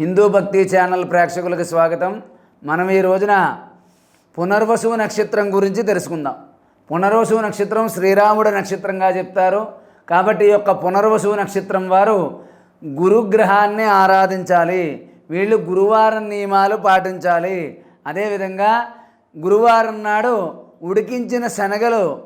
హిందూ భక్తి ఛానల్ ప్రేక్షకులకు స్వాగతం. మనం ఈ రోజున పునర్వసు నక్షత్రం గురించి తెలుసుకుందాం. పునర్వసు నక్షత్రం శ్రీరాముడు నక్షత్రంగా చెప్తారు. కాబట్టి ఈ యొక్క పునర్వసు నక్షత్రం వారు గురుగ్రహాన్ని ఆరాధించాలి. వీళ్ళు గురువారం నియమాలు పాటించాలి. అదేవిధంగా గురువారం నాడు ఉడికించిన శనగలు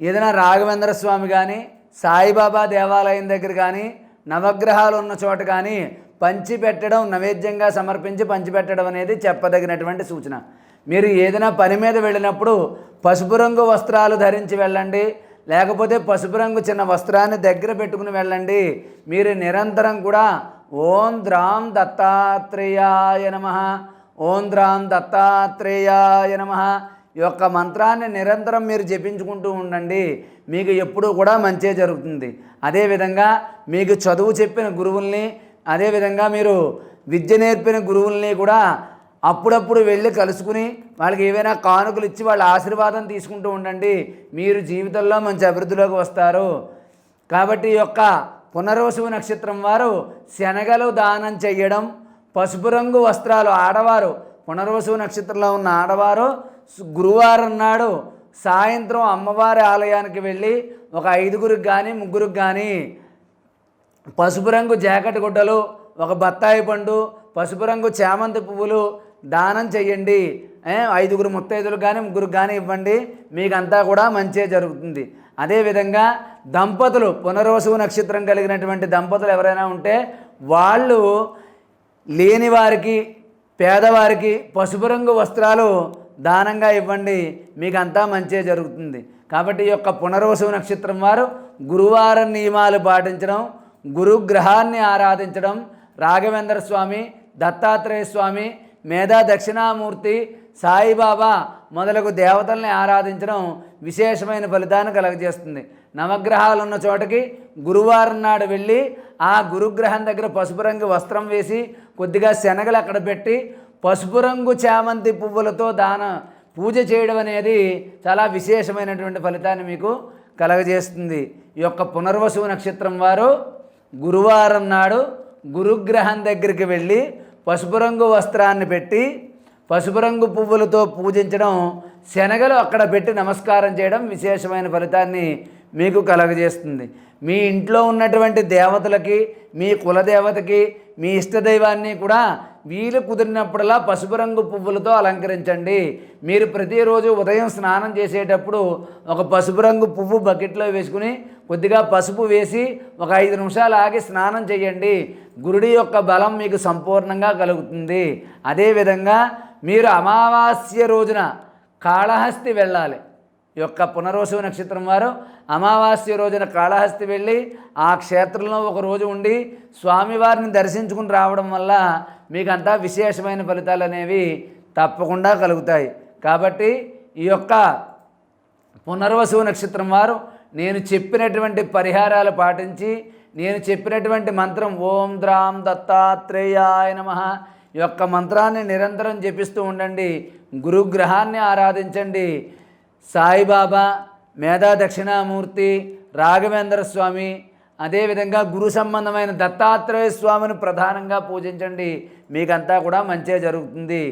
ఏదైనా రాఘవేంద్ర స్వామి కానీ సాయిబాబా దేవాలయం దగ్గర కానీ నవగ్రహాలు ఉన్న చోట కానీ పంచిపెట్టడం నైవేద్యంగా సమర్పించి పంచిపెట్టడం అనేది చెప్పదగినటువంటి సూచన. మీరు ఏదైనా పని మీద వెళ్ళినప్పుడు పసుపు రంగు వస్త్రాలు ధరించి వెళ్ళండి లేకపోతే పసుపు రంగు చిన్న వస్త్రాన్ని దగ్గర పెట్టుకుని వెళ్ళండి. మీరు నిరంతరం కూడా ఓం ద్రాం దత్తాత్రేయాయ నమ. ఓం ద్రాం దత్తాత్రేయాయ నమ. ఈ యొక్క మంత్రాన్ని నిరంతరం మీరు జపించుకుంటూ ఉండండి. మీకు ఎప్పుడూ కూడా మంచే జరుగుతుంది. అదేవిధంగా మీకు చదువు చెప్పిన గురువుల్ని అదేవిధంగా మీరు విద్య నేర్పిన గురువుల్ని కూడా అప్పుడప్పుడు వెళ్ళి కలుసుకుని వాళ్ళకి ఏవైనా కానుకలు ఇచ్చి వాళ్ళ ఆశీర్వాదం తీసుకుంటూ ఉండండి. మీరు జీవితంలో మంచి అభివృద్ధిలోకి వస్తారు. కాబట్టి ఈ యొక్క పునర్వసు నక్షత్రం వారు శనగలు దానం చేయడం పసుపు రంగు వస్త్రాలు ఆడవారు పునర్వసు నక్షత్రంలో ఉన్న ఆడవారు గురువారం నాడు సాయంత్రం అమ్మవారి ఆలయానికి వెళ్ళి ఒక ఐదుగురికి కానీ ముగ్గురికి కానీ పసుపు రంగు జాకెట్ గుడ్డలు ఒక బత్తాయి పండు పసుపు రంగు చామంతి పువ్వులు దానం చేయండి ఐదుగురు ముత్తైదులు కానీ ముగ్గురు కానీ ఇవ్వండి. మీకంతా కూడా మంచే జరుగుతుంది. అదేవిధంగా దంపతులు పునర్వసు నక్షత్రం కలిగినటువంటి దంపతులు ఎవరైనా ఉంటే వాళ్ళు లేని వారికి పేదవారికి పసుపు రంగు వస్త్రాలు దానంగా ఇవ్వండి. మీకు అంతా మంచే జరుగుతుంది. కాబట్టి ఈ యొక్క పునర్వసు నక్షత్రం వారు గురువారం నియమాలు పాటించడం గురుగ్రహాన్ని ఆరాధించడం రాఘవేంద్ర స్వామి దత్తాత్రేయ స్వామి మేధా దక్షిణామూర్తి సాయిబాబా మొదలగు దేవతల్ని ఆరాధించడం విశేషమైన ఫలితాన్ని కలగజేస్తుంది. నవగ్రహాలు ఉన్న చోటకి గురువారం నాడు వెళ్ళి ఆ గురుగ్రహం దగ్గర పసుపు రంగు వస్త్రం వేసి కొద్దిగా శనగలు అక్కడ పెట్టి పసుపు రంగు చామంతి పువ్వులతో దాన పూజ చేయడం అనేది చాలా విశేషమైనటువంటి ఫలితాన్ని మీకు కలగజేస్తుంది. ఈ యొక్క పునర్వసు నక్షత్రం వారు గురువారం నాడు గురుగ్రహం దగ్గరికి వెళ్ళి పసుపు రంగు వస్త్రాన్ని పెట్టి పసుపు రంగు పువ్వులతో పూజించడం శనగలు అక్కడ పెట్టి నమస్కారం చేయడం విశేషమైన ఫలితాన్ని మీకు కలగజేస్తుంది. మీ ఇంట్లో ఉన్నటువంటి దేవతలకి మీ కులదేవతకి మీ ఇష్టదైవాన్ని కూడా వీలు కుదిరినప్పుడల్లా పసుపు రంగు పువ్వులతో అలంకరించండి. మీరు ప్రతిరోజు ఉదయం స్నానం చేసేటప్పుడు ఒక పసుపు రంగు పువ్వు బకెట్లో వేసుకుని కొద్దిగా పసుపు వేసి ఒక ఐదు నిమిషాలు ఆగి స్నానం చేయండి. గురుడి యొక్క బలం మీకు సంపూర్ణంగా కలుగుతుంది. అదేవిధంగా మీరు అమావాస్య రోజున కాళహస్తి వెళ్ళాలి. యొక్క పునర్వసు నక్షత్రం వారు అమావాస్య రోజున కాళహస్తి వెళ్ళి ఆ క్షేత్రంలో ఒక రోజు ఉండి స్వామివారిని దర్శించుకుని రావడం వల్ల మీకంతా విశేషమైన ఫలితాలు అనేవి తప్పకుండా కలుగుతాయి. కాబట్టి ఈ యొక్క పునర్వసు నక్షత్రం వారు నేను చెప్పినటువంటి పరిహారాలు పాటించి నేను చెప్పినటువంటి మంత్రం ఓం ద్రాం దత్తాత్రేయాయ నమ యొక్క మంత్రాన్ని నిరంతరం జపిస్తూ ఉండండి. గురుగ్రహాన్ని ఆరాధించండి. సాయిబాబా మేధా దక్షిణామూర్తి రాఘవేంద్ర స్వామి అదేవిధంగా గురు సంబంధమైన దత్తాత్రేయ స్వామిని ప్రధానంగా పూజించండి. మీకంతా కూడా మంచే జరుగుతుంది.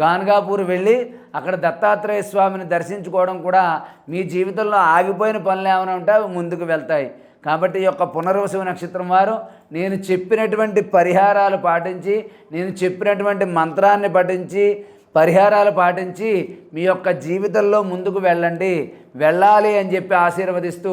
గాన్గాపూర్ వెళ్ళి అక్కడ దత్తాత్రేయ స్వామిని దర్శించుకోవడం కూడా మీ జీవితంలో ఆగిపోయిన పనులు ఏమైనా ఉంటే అవి ముందుకు వెళ్తాయి. కాబట్టి ఈ యొక్క పునర్వసు నక్షత్రం వారు నేను చెప్పినటువంటి పరిహారాలు పాటించి నేను చెప్పినటువంటి మంత్రాన్ని పఠించి పరిహారాలు పాటించి మీ యొక్క జీవితంలో ముందుకు వెళ్ళండి. వెళ్ళాలి అని చెప్పి ఆశీర్వదిస్తూ